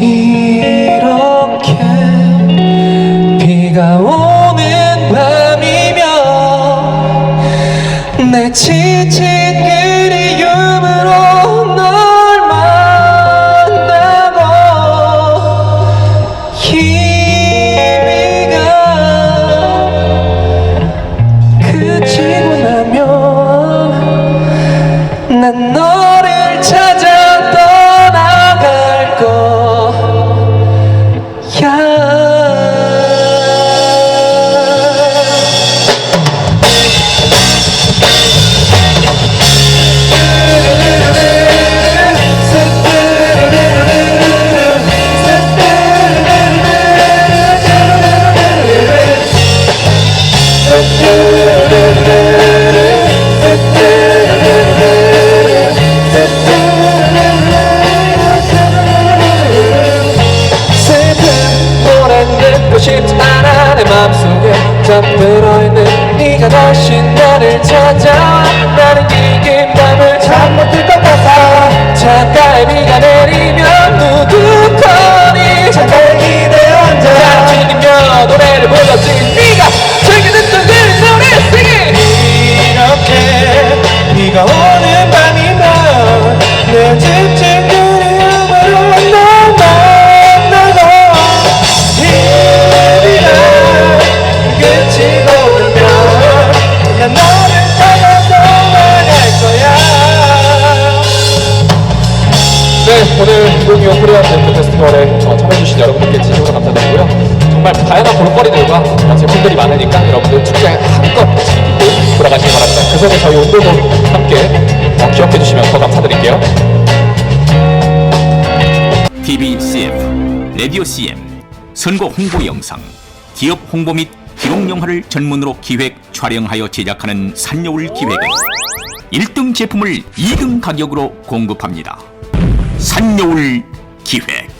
이렇게 비가 오는 밤이면 내 지친 싶지 않아 내 맘속에 잠들어 있는 네가 다시 나를 찾아 나는 이긴 밤을 잠못 들것 같아. 창가에 비가 내리면 누구더니? 창가에 기대 앉아 튀기며 노래를 불렀지. 네가 즐겨 듣던 그 노래 singing 이렇게 비가 오는 밤이면 내 집 오늘 동요 코리안 밴드 페스티벌에 어, 참여해주신 여러분들께 진심으로 감사드리고요. 정말 다양한 볼거리들과 어, 제품들이 많으니까 여러분들 축제 한껏 즐기고 돌아가시기 바랍니다. 그 전에 저희 온도도 함께 어, 기억해주시면 더 감사드릴게요. TV CF, 라디오 CM, 선거 홍보 영상, 기업 홍보 및 기록 영화를 전문으로 기획, 촬영하여 제작하는 산여울 기획은 1등 제품을 2등 가격으로 공급합니다. 산여울 기획